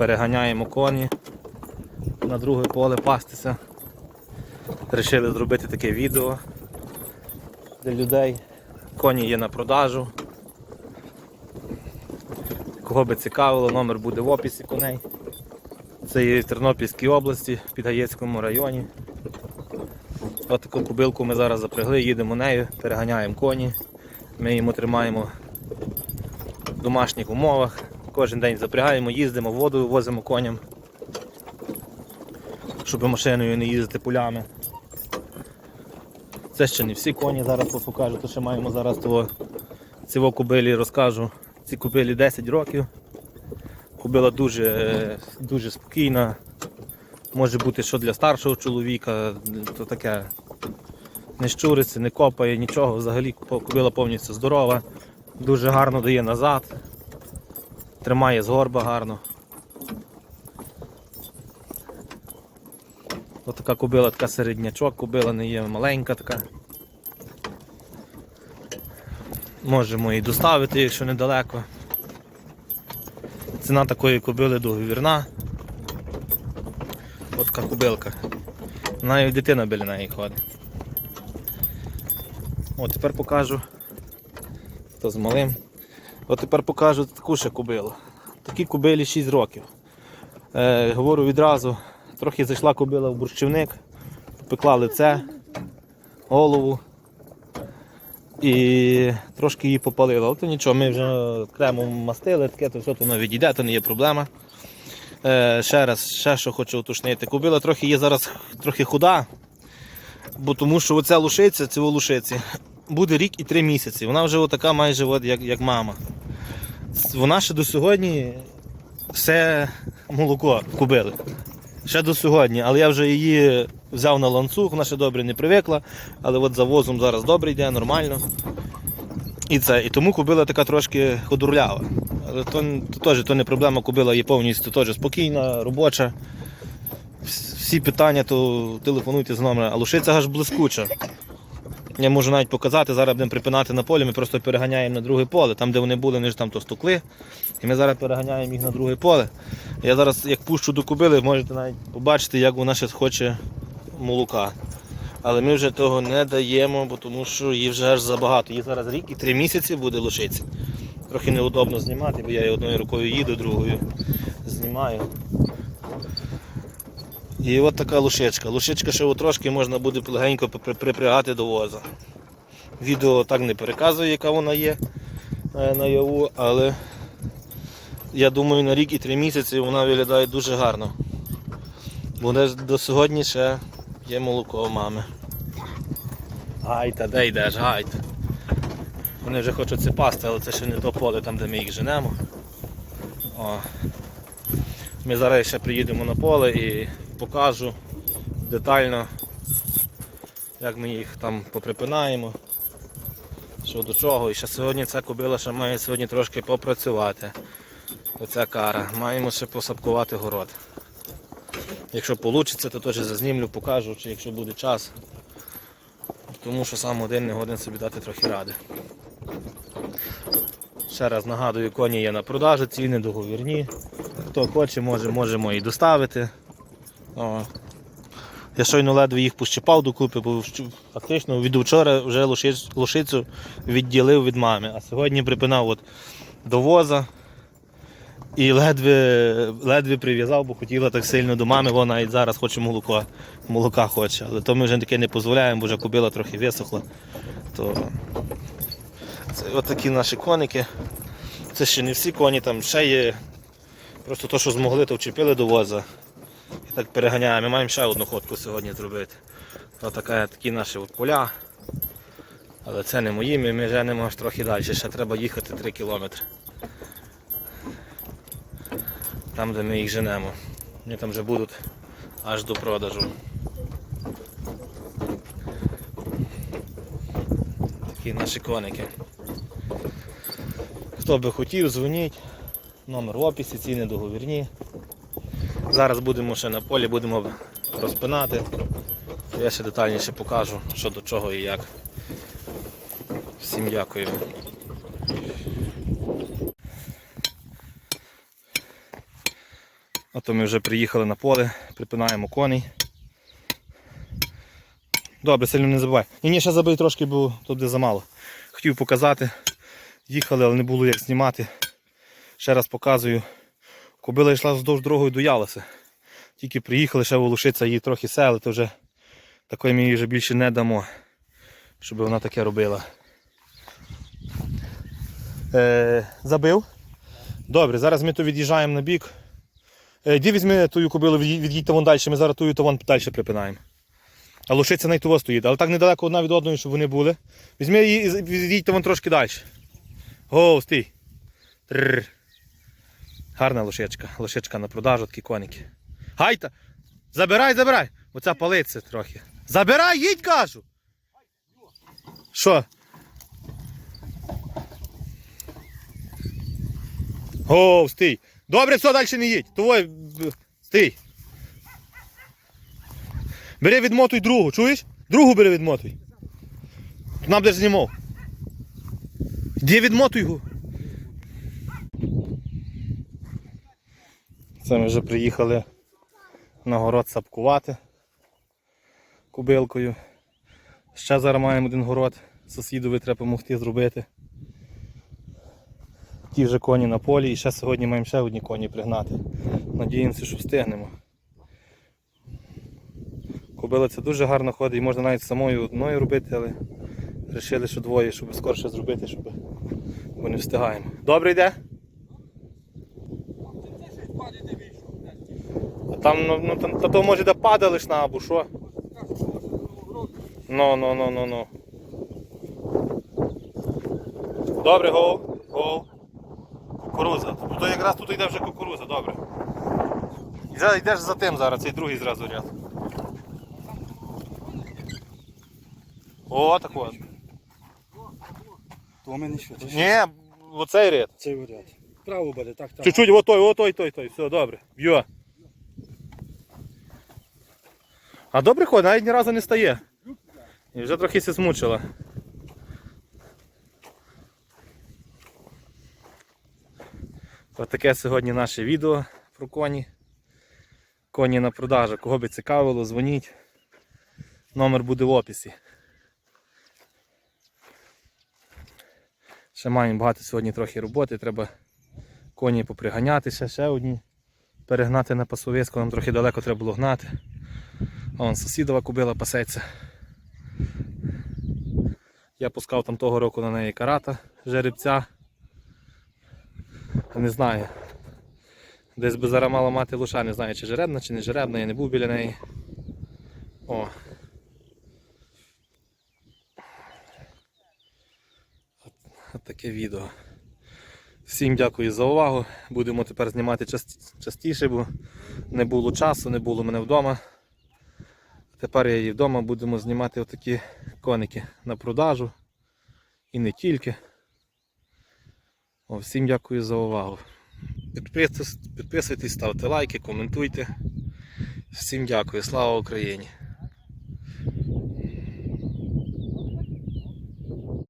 Переганяємо коні на друге поле пастися. Рішили зробити таке відео для людей. Коні є на продажу. Кого би цікавило, номер буде в описі коней. Це є в Тернопільській області, в Підгаєцькому районі. Ось таку кубилку ми зараз запрягли, їдемо нею, переганяємо коні. Ми її тримаємо в домашніх умовах. Кожен день запрягаємо, їздимо, воду возимо коням, щоб машиною не їздити полями. Це ще не всі коні, зараз вам покажу, то ще маємо зараз того цього кубилі розкажу. Ці кубилі 10 років. Кубила дуже, е, дуже спокійна. Може бути, що для старшого чоловіка, то таке не щуриться, не копає, нічого. Взагалі кубила повністю здорова, дуже гарно дає назад, тримає з горба гарно. Ось така кубила, така середнячок, кубила не є маленька така. Можемо її доставити, якщо недалеко. Ціна такої кобили договірна. Ось така кубилка. Навіть дитина біля неї ходить. От тепер покажу. Хто з малим. От тепер покажу таку ще кубилу. Такі кубилі 6 років. Е, говорю відразу, трохи зайшла кубила в борщівник, пекла лице, голову і трошки її попалила. Але то нічого, ми вже кремом мастили, таке, то все то воно відійде, то не є проблема. Е, ще раз, ще що хочу уточнити. Кубила трохи є зараз трохи худа, бо тому що оця лушиця, цього лушиці, буде рік і три місяці. Вона вже отака майже от, як, як мама. Вона ще до сьогодні все молоко кубили. Ще до сьогодні, але я вже її взяв на ланцюг, вона ще добре не привикла, але от за возом зараз добре йде, нормально. І це, і тому кубила така трошки ходурлява. Але то, то теж то не проблема, кубила є повністю теж спокійна, робоча. Всі питання, то телефонуйте з номера. А лушиця аж блискуча. Я можу навіть показати, зараз будемо припинати на полі, ми просто переганяємо на друге поле. Там, де вони були, вони ж там то стукли. І ми зараз переганяємо їх на друге поле. Я зараз, як пущу до кубили, можете навіть побачити, як вона ще хоче молока. Але ми вже того не даємо, бо тому що її вже аж забагато. Їй зараз рік і три місяці буде лишитися. Трохи неудобно знімати, бо я її одною рукою їду, другою знімаю. І от така лушечка. Лушечка ще трошки можна буде легенько припрягати до воза. Відео так не переказує, яка вона є е, наяву, але я думаю на рік і три місяці вона виглядає дуже гарно. Бо до сьогодні ще є молоко у мами. Гайта, де йдеш, гайта. Вони вже хочуть це пасти, але це ще не то поле, там де ми їх женемо. О. Ми зараз ще приїдемо на поле і покажу детально, як ми їх там поприпинаємо, що до чого. І ще сьогодні ця кобила ще має сьогодні трошки попрацювати. Оця кара. Маємо ще посадкувати город. Якщо вийде, то теж зазнімлю, покажу, чи якщо буде час. Тому що сам один не годен собі дати трохи ради. Ще раз нагадую, коні є на продажу, ціни договірні. Хто хоче, може, можемо і доставити. Я щойно ледве їх пощипав докупи, бо фактично від вчора вже лошицю відділив від мами, а сьогодні припинав от до воза і ледве, ледве прив'язав, бо хотіла так сильно до мами, вона навіть зараз хоче молоко, молока хоче. Але то ми вже таке не дозволяємо, бо вже кобила трохи висохла. То... Це от такі наші коники. Це ще не всі коні, там ще є. Просто то, що змогли, то вчепили до воза. І так переганяємо. Ми маємо ще одну ходку сьогодні зробити. Отака, такі наші от поля. Але це не мої, ми, ми женемо аж трохи далі. Ще треба їхати 3 кілометри. Там, де ми їх женемо. Вони там вже будуть аж до продажу. Такі наші коники. Хто би хотів, дзвоніть. Номер в описі, ціни договірні. Зараз будемо ще на полі, будемо розпинати. Я ще детальніше покажу, що до чого і як. Всім дякую. Ото ми вже приїхали на поле, припинаємо коней. Добре, сильно не забувай. Ні, ні, ще забий трошки, бо туди замало. Хотів показати. Їхали, але не було як знімати. Ще раз показую. Кобила йшла вздовж дорогою до Ялоса. Тільки приїхали, ще волушиться її трохи сели, то вже такої ми їй вже більше не дамо, щоб вона таке робила. Е, забив. Добре, зараз ми то від'їжджаємо на бік. Е, Іди візьми тую кобилу, від'їдь від'їдьте вон далі, ми зараз тую то вон далі припинаємо. А лошиця найтово стоїть, але так недалеко одна від одної, щоб вони були. Візьми її і від'їдьте вон трошки далі. Го, стій. Тррр. Гарна лошечка. Лошечка на продажу, такі коники. Гайта! Забирай, забирай! Оця палиться трохи. Забирай, їдь, кажу! Що? О, стій. Добре, все, далі не їдь. Твой. Стій. Бери відмотуй другу, чуєш? Другу бери відмотуй. Нам де знімав. Де відмотуй його? Це ми вже приїхали на город сапкувати кубилкою. Ще зараз маємо один город, сусідові треба допомогти зробити. Ті вже коні на полі і ще сьогодні маємо ще одні коні пригнати. Надіємося, що встигнемо. Кобила це дуже гарно ходить можна навіть самою одною робити, але вирішили, що двоє, щоб скорше зробити, щоб бо не встигаємо. Добре йде? Там, ну, ну там, та то може де падали ж на або що? Ну, ну, ну, ну, ну. Добре, гоу, гоу. Кукуруза. То якраз тут йде вже кукуруза, добре. І зараз йдеш за тим зараз, цей другий зразу ряд. О, так от. То у мене що? Ні, оцей ряд. Цей варіант. Право буде, так, так. Чуть-чуть, отой, отой, той, той. Все, добре. Б'є. А добре ходить, навіть ні разу не стає. І вже трохи се змучила. Ось таке сьогодні наше відео про коні. Коні на продажу. Кого би цікавило, дзвоніть. Номер буде в описі. Ще маємо багато сьогодні трохи роботи, треба коні поприганяти, ще, одні. Перегнати на пасовисько, нам трохи далеко треба було гнати. Вон сусідова кубила пасеться. Я пускав там того року на неї карата жеребця. Не знаю. Десь би зараз мала мати лоша, не знаю чи жеребна, чи не жеребна, я не був біля неї. О. От, от таке відео. Всім дякую за увагу. Будемо тепер знімати част- частіше, бо не було часу, не було мене вдома. Тепер я її вдома будемо знімати отакі коники на продажу. І не тільки. О, всім дякую за увагу. Підписуйтесь, ставте лайки, коментуйте. Всім дякую, слава Україні!